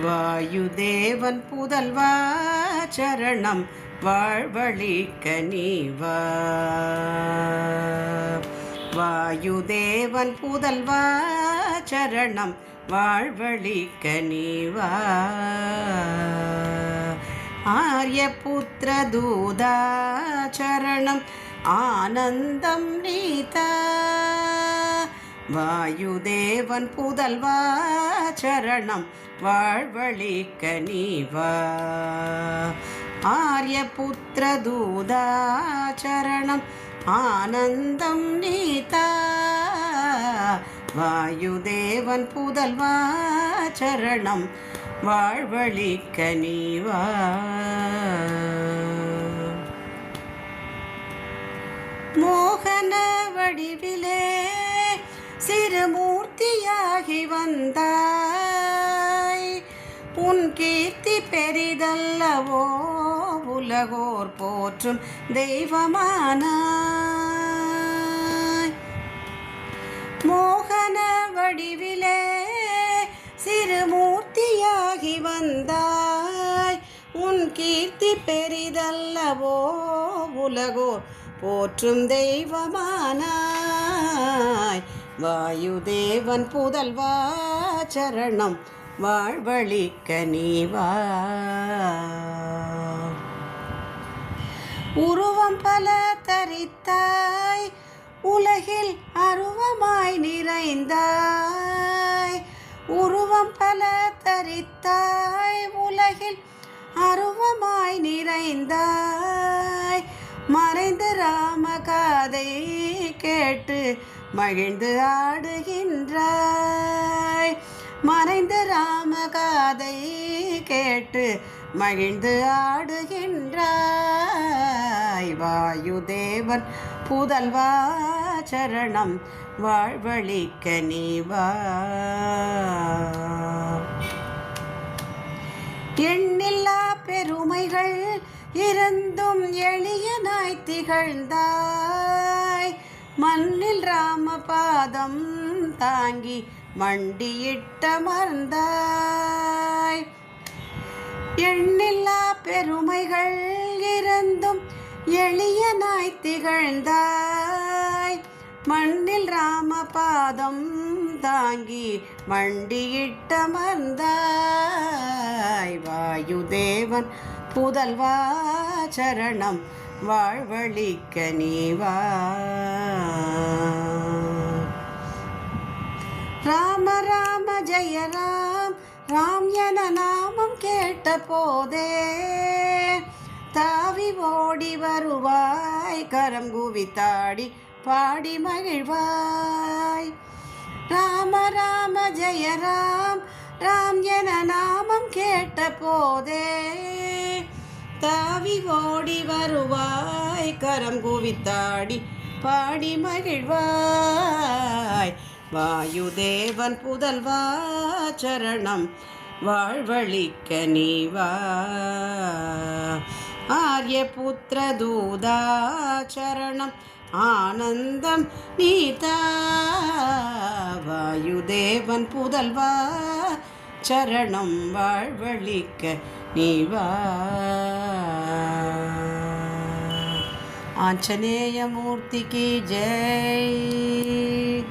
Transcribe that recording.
வாயுதேவன் புதல்வா சரணம் வாழ்வழிக்க நீவா. வாயுதேவன் புதல்வா சரணம் வாழ்வழிக்க நீவா. ஆரியபுத்திர தூதா சரணம் ஆனந்தம் நீதா. வாயுதேவன் புதல்வா சரணம் வாழ்வழிக்க நீவா. ஆரியபுத்திர தூதா சரணம் ஆனந்தம் நீதா. வாயுதேவன் புதல்வா சரணம் வாழ்வழிக்க நீவா. மோகன வடிவிலே சிறுமூர்த்தியாகி வந்தாய். உன் கீர்த்தி பெரிதல்லவோ உலகோர் போற்றும் தெய்வமானாய். மோகன வடிவிலே சிறுமூர்த்தியாகி வந்தாய். உன் கீர்த்தி பெரிதல்லவோ உலகோர் போற்றும் தெய்வமானாய். வாயுதேவன் புதல்வா சரணம் வாழ்வழிக்க நீவா. உருவம் பல தரித்தாய் உலகில் அருவமாய் நிறைந்தாய். உருவம் பல தரித்தாய் உலகில் அருவமாய் நிறைந்தாய். மறைந்த ராம காதை கேட்டு மகிழ்ந்து ஆடுகின்றாய். மறைந்த ராம காதை கேட்டு மகிழ்ந்து ஆடுகின்றாய். வாயுதேவன் புதல்வா சரணம் வாழ்வழிக்க நீவா. எண்ணில்லா பெருமைகள் இருந்தும் எளியனாய் திகழ்ந்தாய். மண்ணில் ராமபாதம் தாங்கி மண்டியிட்டமர்ந்தாய் எண்ணில்லா பெருமைகள் இருந்தும் எளியனாய் திகழ்ந்தாய். மண்ணில் ராமபாதம் தாங்கி மண்டியிட்டமர்ந்தாய் வாயுதேவன் புதல்வா சரணம் வாழ்வழிக்க நீவா. ராம ராம ஜெய ராம் ராம் என நாமம் கேட்ட போதே தாவி ஓடி வருவாய் கரம் குவித்தாடி பாடி மகிழ்வாய். ராம ராம ஜெய ராம் ராம் என நாமம் கேட்ட போதே தாவி ஓடி வருவாய் கரம் குவித்தாடி பாடி மகிழ்வாய். வாயுதேவன் புதல்வா சரணம் வாழ்வழிக்க நீவா. ஆரியபுத்திர தூதா சரணம் ஆனந்தம் நீதா. வாயுதேவன் புதல்வா. சரணம் வாழ்வழிக்க நீவா. ஆஞ்சநேயமூர்த்திக்கு ஜெய்.